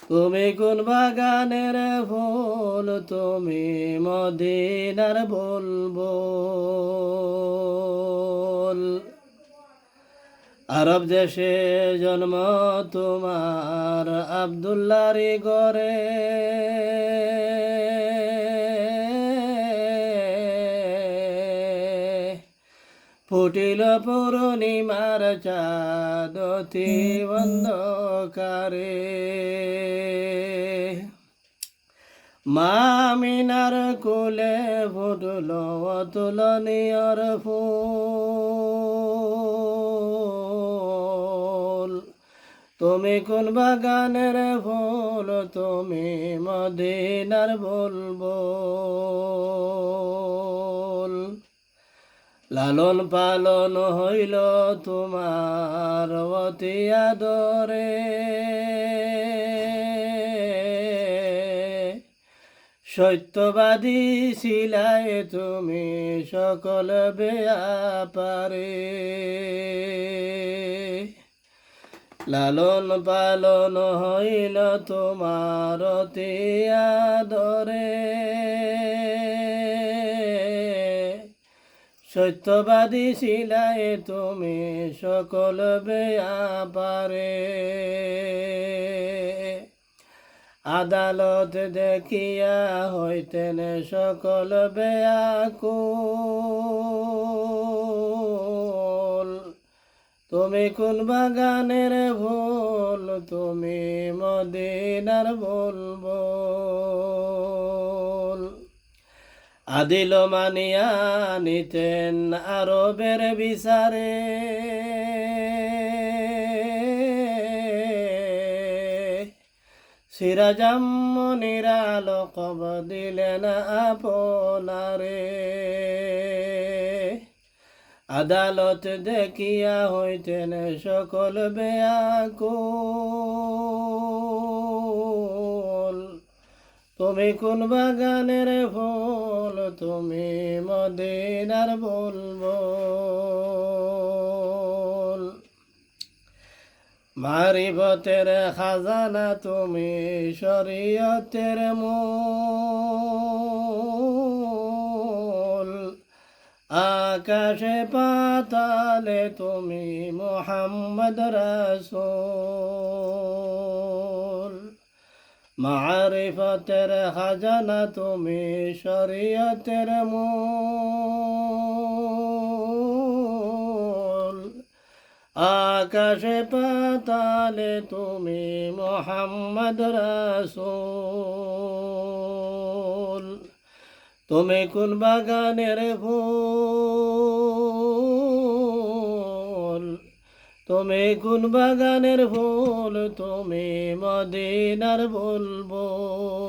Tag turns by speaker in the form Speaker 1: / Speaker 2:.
Speaker 1: তুমি কোন বাগানের ফুল তুমি মদিনার বলব আরব দেশে জন্ম তোমার আবদুল্লারি গরে ফুটিল পূর্ণিমার চাঁদতি অন্ধকারে। মামিনার কোলে ফুটল অতুলনীয়র ফুল। তুমি কোন বাগানের ফুল, তুমি মদিনার বলব লালন পালন হইল তোমার অতি আদরে। সত্যবাদী ছিলাই তুমি সকল বেয়াপারে। লালন পালন হইল তোমার অতি আদরে। সত্যবাদী ছিলাই তুমি সকল বেয়াপারে। আদালত দেখিয়া হইতেন সকল বেয়াকুল। তুমি কোন বাগানের ভুল, তুমি মদিনার বলব। আদিল মানিয়া নিতেন আরবের বিচারে। সিরাজাম্মনিরাল কব দিলেন আপনারে। আদালত দেখিয়া হইতেন সকল বেয়াকুল। তুমি কোন বাগানের ফুল, তুমি মদিনার বলব মারিবতের খাজানা তুমি শরীয়তের মূল। আকাশে পাতালে তুমি মোহাম্মদ রাসূল। মারিফতের খাজানা তুমি শরীয়তের মূল। আকাশে পাতালে তুমি মোহাম্মদ রাসূল। তুমি কোন বাগানের ফুল তুমি কোন বাগানের ফুল তুমি মদিনার বলব